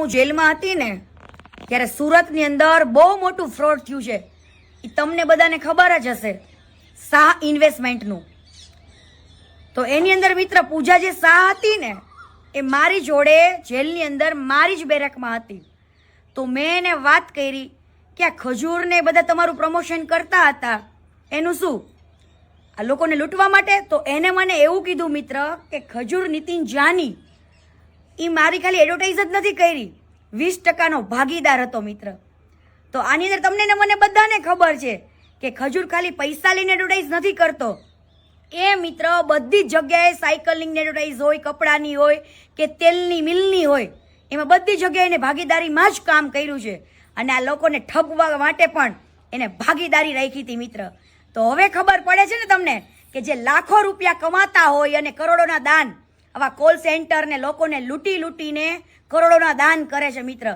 હું જેલમાં હતી ને, ત્યારે સુરતની અંદર બહુ મોટું ફ્રોડ થયું છે. એ તમને બધાને ખબર જ હશે, શાહ ઇન્વેસ્ટમેન્ટનું તો એની અંદર મિત્ર પૂજા જે શાહ હતી ને, એ મારી જોડે જેલની અંદર મારી જ બેરકમાં હતી. તો મેં એને વાત કરી કે આ ખજૂરને બધા તમારું પ્રમોશન કરતા હતા. એનું શું? આ લોકોને લૂંટવા માટે? તો એને મને એવું કીધું મિત્ર કે ખજૂર નીતિન જાની એ મારી ખાલી એડવર્ટાઇઝ જ નથી કરી. વીસ ટકાનો ભાગીદાર હતો મિત્ર. તો આની અંદર તમને ને મને બધાને ખબર છે કે ખજૂર ખાલી પૈસા લઈને એડવર્ટાઇઝ નથી કરતો. એ મિત્ર બધી જગ્યાએ સાયકલિંગની એડવર્ટાઇઝ હોય, કપડાની હોય કે તેલની, મિલની હોય, એમાં બધી જગ્યાએ એને ભાગીદારીમાં જ કામ કર્યું છે. અને આ લોકોને ઠગવા માટે પણ એને ભાગીદારી રાખી હતી મિત્ર. તો હવે ખબર પડે છે ને તમને કે જે લાખો રૂપિયા કમાતા હોય અને કરોડોના દાન આવા કોલ સેન્ટર ને લોકોને લૂંટી લૂંટીને કરોડોના દાન કરે છે મિત્ર.